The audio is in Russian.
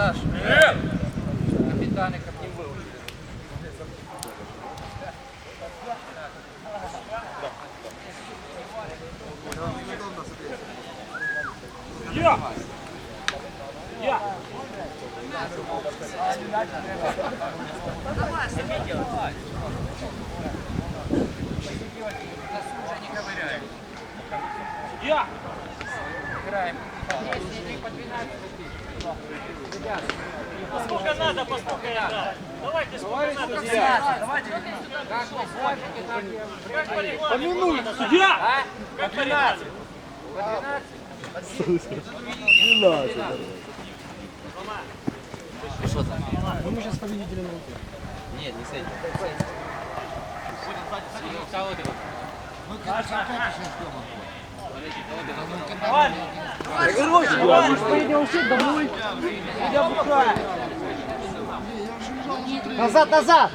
Саш, капитаны как не выучили. Я! Я! Нас уже не ковыряем. Я! Играем по 10 и по 12 Ребят, Сколько надо, поскольку я Давайте сколько надо. 15, давайте. Как вы смотрите, так и Как по регламенту? Судья! Как по регламенту? По 12? Что там? Ну, мы сейчас победители на руке. Нет, не с этим. Кого ты? Давай! Поедем все домой. Идем бухать. Назад, назад!